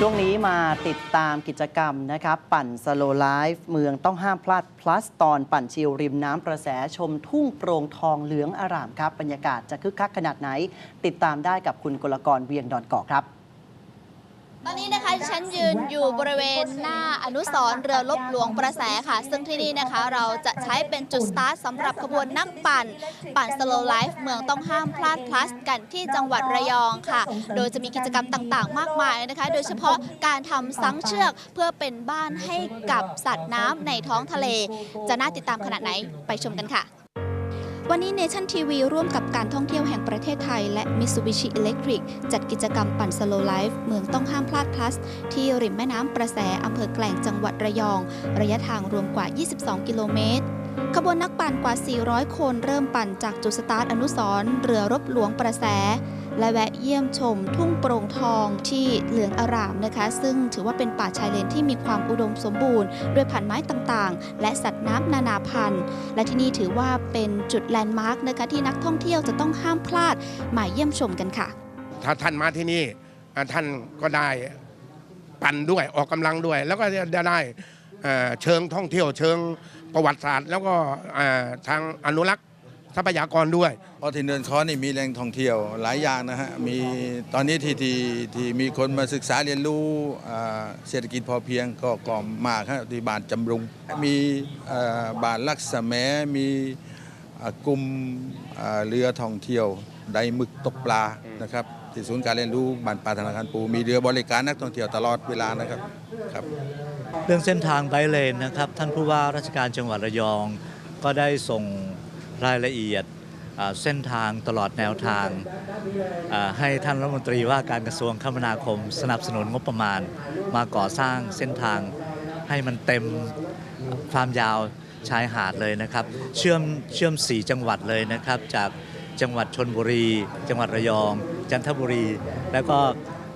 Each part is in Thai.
ช่วงนี้มาติดตามกิจกรรมนะครับ ปั่นสโลไลฟ์เมืองต้องห้ามพลาด plus ตอนปั่นชิลริมน้ำประแสชมทุ่งโปร่งทองเหลืองอารามครับ บรรยากาศจะคึกคักขนาดไหน ติดตามได้กับคุณกลกรเวียงดอนเกาะครับ ตอนนี้นะคะฉันยืนอยู่บริเวณหน้าอนุสรณ์เรือลบหลวงประแสค่ะ ซึ่งที่นี่นะคะเราจะใช้เป็นจุดสตาร์ทสำหรับขบวนนักปั่น ปั่นสโลไลฟ์เมืองต้องห้ามพลาดพลัสกันที่จังหวัดระยองค่ะ โดยจะมีกิจกรรมต่างๆ มากมายนะคะ โดยเฉพาะการทำสังเชือกเพื่อเป็นบ้านให้กับสัตว์น้ำในท้องทะเล จะน่าติดตามขนาดไหนไปชมกันค่ะ วันนี้เนชั่นทีวีร่วมกับการท่องเที่ยวแห่งประเทศไทย และ Mitsubishi Electric จัดกิจกรรมปั่นสโลไลฟ์เมืองต้องห้ามพลาดพลัส ที่ริมแม่น้ำประแสอำเภอแกลงจังหวัดระยอง ระยะทางรวมกว่า 22 กิโลเมตรขบวนนักปั่นกว่า 400 คนเริ่มปั่นจากจุดสตาร์ทอนุสร์เรือรบหลวงประแส และแวะเยี่ยมชมทุ่งโปร่งทองที่เหลืองอารามนะคะ ซึ่งถือว่าเป็นป่าชายเลนที่มีความอุดมสมบูรณ์ ด้วยพันไม้ต่างๆ และสัตว์น้ำนานาพันธุ์ และที่นี่ถือว่าเป็นจุดแลนด์มาร์กนะคะที่นักท่องเที่ยวจะต้องห้ามพลาดมาเยี่ยมชมกันค่ะ ถ้าท่านมาที่นี่ท่านก็ได้ปั่นด้วยออกกำลังด้วย แล้วก็จะได้เชิงท่องเที่ยวเชิงประวัติศาสตร์ แล้วก็ทางอนุรักษ์ ทรัพยากรด้วยเพราะที่เนินค้อนี่มีแหล่งท่องเที่ยวหลายอย่างนะฮะมีตอนนี้ที่ที่ที่มีคนมาศึกษาเรียนรู้อ่าเศรษฐกิจพอเพียงก็กล่อมมากฮะที่บ้านจำรุง มีอ่าบ้านลักษแมมีอ่ากลุ่มอ่าเรือท่องเที่ยวไดหมึกตกปลานะครับที่ศูนย์การเรียนรู้บ้านปลาธนาคารปูมีเรือบริการนักท่องเที่ยวตลอดเวลานะครับครับ เรื่องเส้นทางไบค์เลนนะครับ ท่านผู้ว่าราชการจังหวัดระยองก็ได้ส่ง รายละเอียดเส้นทางตลอดแนวทางให้ท่านรัฐมนตรีว่าการกระทรวงคมนาคม สนับสนุนงบประมาณ มาก่อสร้างเส้นทางให้มันเต็มความยาวชายหาดเลยนะครับ เชื่อมเชื่อม4จังหวัดเลยนะครับ จากจังหวัดชนบุรี จังหวัดระยอง จันทบุรี แล้วก็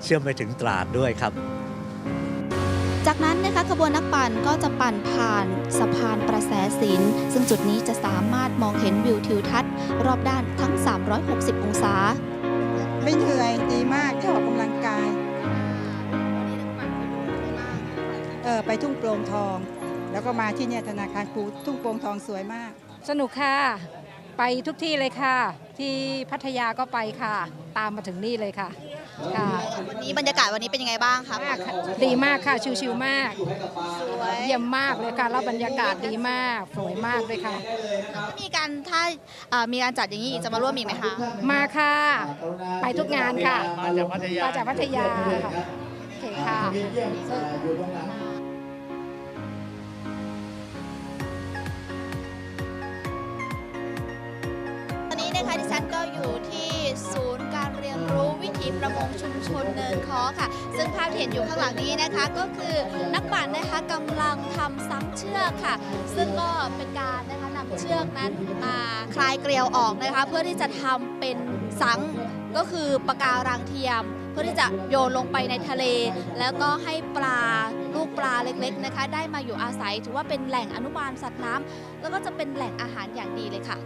เชื่อมไปถึงตราดด้วยครับ จากนั้นนะคะขบวนนักปั่นก็จะปั่นผ่านสะพานประแสสินซึ่งจุดนี้จะสามารถมองเห็นวิวทิวทัศน์ รอบด้านทั้ง 360 องศา ไม่เหนื่อยดีมากได้ออกกำลังกายเออไปทุ่งโปร่งทอง แล้วก็มาที่เนี่ยธนาคารปูทุ่งโปร่งทองสวยมาก สนุกค่ะ ไปทุกที่เลยค่ะ ที่พัทยาก็ไปค่ะ ตามมาถึงนี่เลยค่ะ ค่ะ วันนี้บรรยากาศวันนี้เป็นยังไงบ้างคะมากค่ะดีมากค่ะ ชิวๆมาก สวยเยี่ยมมากเลยค่ะ แล้วบรรยากาศดีมาก สวยมากเลยค่ะ มีการถ้าเอ่อมีการจัดอย่างนี้อีกจะมาร่วมอีกไหมคะ มาค่ะ ไปทุกงานค่ะ มาจากพัทยา มาจากพัทยาค่ะโอเคค่ะตอนนี้นะคะดิฉันก็อยู่ที่ศูนย์ ประมงชุมชนเนินคอค่ะ ซึ่งภาพที่เห็นอยู่ข้างหลังนี้นะคะ ก็คือนักปั่นนะคะกำลังทำซ้ำเชือกค่ะ ซึ่งก็เป็นการนะคะนำเชือกนั้นมาคลายเกลียวออกนะคะ เพื่อที่จะทำเป็นสังก็คือปะการังเทียม เพื่อที่จะโยนลงไปในทะเล แล้วก็ให้ปลาลูกปลาเล็กๆนะคะ ได้มาอยู่อาศัยถือว่าเป็นแหล่งอนุบาลสัตว์น้ำแล้วก็จะเป็นแหล่งอาหารอย่างดีเลยค่ะ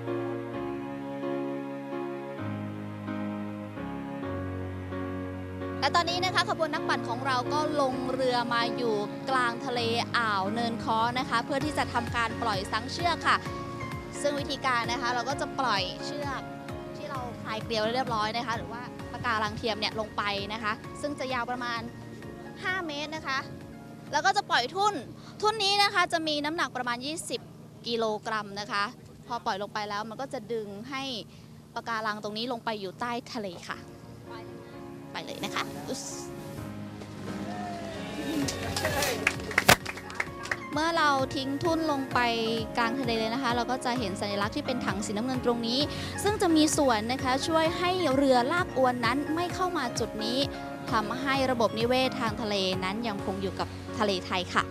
และตอนนี้นะคะขบวนนักปั่นของเราก็ลงเรือมาอยู่กลางทะเลอ่าวเนินค้อนะคะ เพื่อที่จะทำการปล่อยสังเชือกค่ะ ซึ่งวิธีการนะคะเราก็จะปล่อยเชือกที่เราคลายเกลียวเรียบร้อยนะคะ หรือว่าปะการังเทียมเนี่ยลงไปนะคะ ซึ่งจะยาวประมาณ 5 เมตรนะคะ แล้วก็จะปล่อยทุ่น ทุ่นนี้นะคะจะมีน้ำหนักประมาณ 20 กิโลกรัมนะคะ พอปล่อยลงไปแล้วมันก็จะดึงให้ปะการังตรงนี้ลงไปอยู่ใต้ทะเลค่ะ ไปเลยนะคะอุ๊สเมื่อเราทิ้งทุ่นลงไปกลางทะเลเลยนะคะ เราก็จะเห็นสัญลักษณ์ที่เป็นถังสีน้ำเงินตรงนี้ ซึ่งจะมีส่วนนะคะช่วยให้เรือลากอวนนั้นไม่เข้ามาจุดนี้ทำให้ระบบนิเวศทางทะเลนั้นยังคงอยู่กับทะเลไทยค่ะ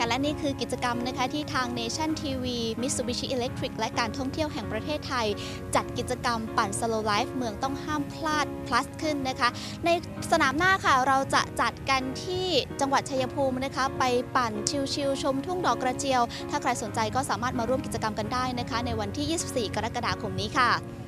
กันและนี่คือกิจกรรมนะคะที่ทาง Nation TV Mitsubishi Electric และการท่องเที่ยวแห่งประเทศไทย จัดกิจกรรมปั่น Slow Life เมืองต้องห้ามพลาด plus ขึ้นนะคะ ในสนามหน้าค่ะเราจะจัดกันที่จังหวัดชัยภูมินะคะ ไปปั่นชิลๆชมทุ่งดอกกระเจียว ถ้าใครสนใจก็สามารถมาร่วมกิจกรรมกันได้นะคะ ในวันที่ 24 กรกฎาคมนี้ค่ะ